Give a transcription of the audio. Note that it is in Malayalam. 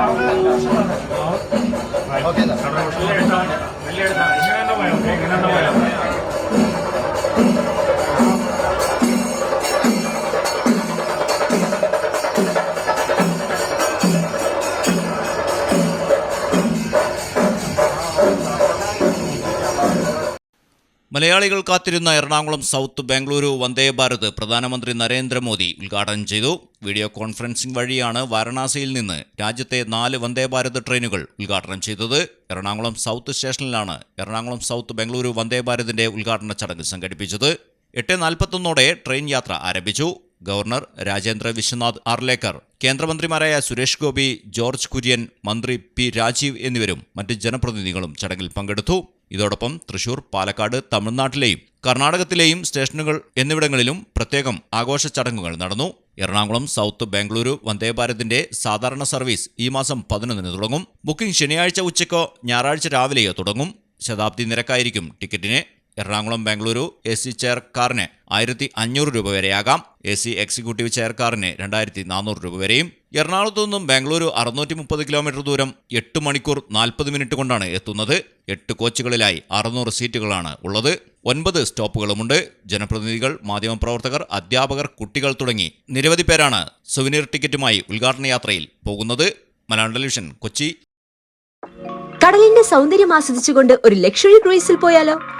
好。മലയാളികൾ കാത്തിരുന്ന എറണാകുളം സൗത്ത് ബാംഗ്ലൂരു വന്ദേ ഭാരത് പ്രധാനമന്ത്രി നരേന്ദ്രമോദി ഉദ്ഘാടനം ചെയ്തു. വീഡിയോ കോൺഫറൻസിംഗ് വഴിയാണ് വാരണാസിയിൽ നിന്ന് രാജ്യത്തെ നാല് വന്ദേ ഭാരത് ട്രെയിനുകൾ ഉദ്ഘാടനം ചെയ്തത്. എറണാകുളം സൗത്ത് സ്റ്റേഷനിലാണ് എറണാകുളം സൗത്ത് ബാംഗ്ലൂരു വന്ദേ ഭാരതിന്റെ ഉദ്ഘാടന ചടങ്ങ് സംഘടിപ്പിച്ചത്. എട്ട് നാൽപ്പത്തൊന്നോടെ ട്രെയിൻ യാത്ര ആരംഭിച്ചു. ഗവർണർ രാജേന്ദ്ര വിശ്വനാഥ് ആർലേക്കർ കേന്ദ്രമന്ത്രിമാരായ സുരേഷ് ഗോപി ജോർജ് കുര്യൻ മന്ത്രി പി രാജീവ് എന്നിവരും മറ്റ് ജനപ്രതിനിധികളും ചടങ്ങിൽ പങ്കെടുത്തു. ഇതോടൊപ്പം തൃശൂർ പാലക്കാട് തമിഴ്നാട്ടിലെയും കർണാടകത്തിലെയും സ്റ്റേഷനുകൾ എന്നിവിടങ്ങളിലും പ്രത്യേകം ആഘോഷ ചടങ്ങുകൾ നടന്നു. എറണാകുളം സൗത്ത് ബാംഗ്ലൂരു വന്ദേഭാരതിന്റെ സാധാരണ സർവീസ് ഈ മാസം പതിനൊന്നിന് തുടങ്ങും. ബുക്കിംഗ് ശനിയാഴ്ച ഉച്ചയ്ക്കോ ഞായറാഴ്ച രാവിലെയോ തുടങ്ങും. ശതാബ്ദി നിരക്കായിരിക്കും ടിക്കറ്റിന്. Ernakulam Bengaluru A C chair കാറിന് ആയിരത്തി അഞ്ഞൂറ് രൂപ വരെയാകാം. എ സി എക്സിക്യൂട്ടീവ് ചെയർ കാറിന് രണ്ടായിരത്തി നാനൂറ് രൂപ വരെയും. എറണാകുളത്തു നിന്നും ബാംഗ്ലൂരു അറുന്നൂറ്റി മുപ്പത് കിലോമീറ്റർ ദൂരം എട്ട് മണിക്കൂർ നാൽപ്പത് മിനിറ്റ് കൊണ്ടാണ് എത്തുന്നത്. എട്ട് കോച്ചുകളിലായി അറുന്നൂറ് സീറ്റുകളാണ് ഉള്ളത്. ഒൻപത് സ്റ്റോപ്പുകളുമുണ്ട്. ജനപ്രതിനിധികൾ മാധ്യമപ്രവർത്തകർ അധ്യാപകർ കുട്ടികൾ തുടങ്ങി നിരവധി പേരാണ് സുവനീർ ടിക്കറ്റുമായി ഉദ്ഘാടന യാത്രയിൽ പോകുന്നത്. മലയാളം ടെലിവിഷൻ കൊച്ചി. കടലിന്റെ സൗന്ദര്യം ആസ്വദിച്ചുകൊണ്ട് ഒരു ലക്ഷറി ക്രൂയിസിൽ പോയാലോ?